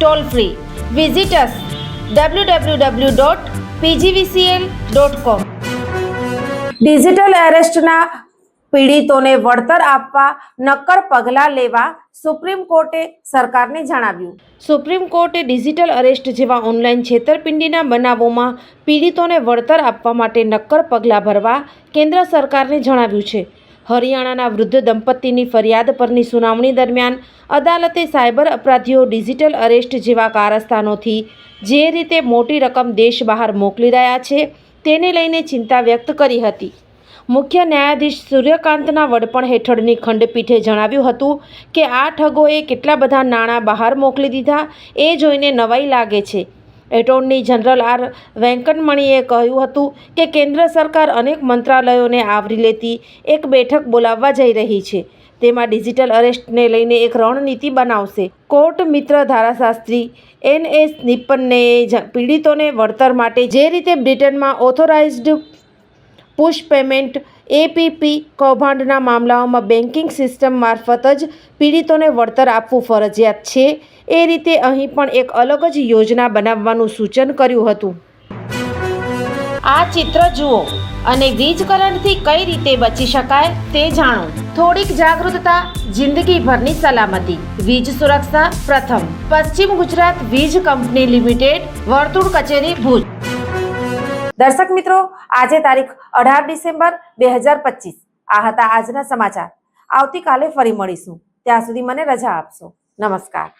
Toll free visitors W W W dot PGVCL dot com digital એરેસ્ટના પીડિતોને વળતર આપવા નક્કર પગલાં લેવા સુપ્રીમ કોર્ટે સરકારને જણાવ્યું. સુપ્રીમ કોર્ટે ડિજિટલ અરેસ્ટ જેવા ઓનલાઈન છેતરપિંડીના બનાવોમાં પીડિતોને વળતર આપવા માટે નક્કર પગલાં ભરવા કેન્દ્ર સરકારને જણાવ્યું છે. હરિયાણાના વૃદ્ધ દંપતીની ફરિયાદ પરની સુનાવણી દરમિયાન અદાલતે સાયબર અપરાધીઓ ડિજિટલ અરેસ્ટ જેવા કારસ્તાનોથી જે રીતે મોટી રકમ દેશ બહાર મોકલી રહ્યા છે, તેને લઈને ચિંતા વ્યક્ત કરી હતી. મુખ્ય ન્યાયાધીશ સૂર્યકાંતના વડપણ હેઠળની ખંડપીઠે જણાવ્યું હતું કે આ ઠગોએ કેટલા બધા નાણાં બહાર મોકલી દીધા, એ જોઈને નવાઈ લાગે છે. એટોર્ની જનરલ આર વેંકટમણીએ કહ્યું હતું કે કેન્દ્ર સરકાર અનેક મંત્રાલયોને આવરી લેતી એક બેઠક બોલાવવા જઈ રહી છે. તેમાં ડિજિટલ અરેસ્ટને લઈને એક રણનીતિ બનાવશે. કોર્ટ મિત્ર ધારાશાસ્ત્રી એન એસ નિપ્પનને પીડિતોને વળતર માટે જે રીતે બ્રિટનમાં ઓથોરાઇઝ્ડ પુશ પેમેન્ટ એપીપી કૌભાંડના મામલાઓમાં બેન્કિંગ સિસ્ટમ મારફત જ પીડિતોને વળતર આપવું ફરજિયાત છે. એ રીતે અહીં પણ એક અલગ જ યોજના બનાવવાનું સૂચન કર્યું હતું. આ ચિત્ર જુઓ અને વીજ કરંટથી કઈ રીતે બચી શકાય તે જાણો. થોડીક જાગૃતતા, જિંદગીભરની સલામતી. વીજ સુરક્ષા પ્રથમ. પશ્ચિમ ગુજરાત વીજ કંપની લિમિટેડ, વર્તુળ કચેરી ભુજ. દર્શક મિત્રો, આજે તારીખ અઢાર ડિસેમ્બર બે હજાર પચીસ. આ હતા આજના સમાચાર. આવતીકાલે ફરી મળીશું. ત્યાં સુધી મને રજા આપશો. નમસ્કાર.